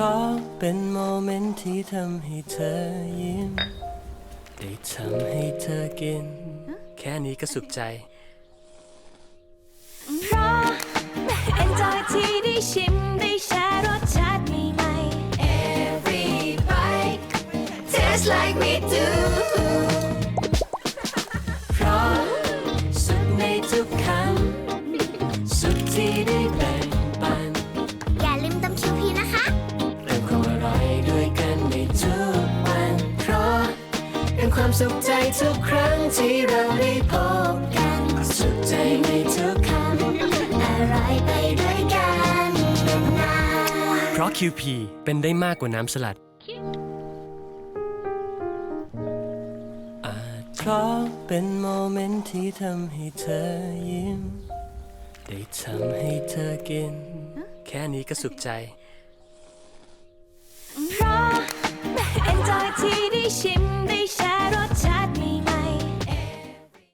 ราะเป็นโมเมนต์ที่ทำให้เธอยิ้ม ได้ทำให้เธอกิน แค่นี้ก็สุขใจ เพราะ enjoy ที่ได้ชิมได้แชร์รสชาติใหม่ ๆ Every bite tastes like me too เป็นความสุขใจทุกครั้งที่เราได้พบกัน สุขใจในทุกคำอร่อยไปด้วยกันนานเพราะ QP เป็นได้มากกว่าน้ำสลัด อาจเพราะเป็นโมเมนต์ที่ทำให้เธอยิ้ม ได้ทำให้เธอกิน แค่นี้ก็สุขใจ เพราะ enjoy ที่ได้ชิม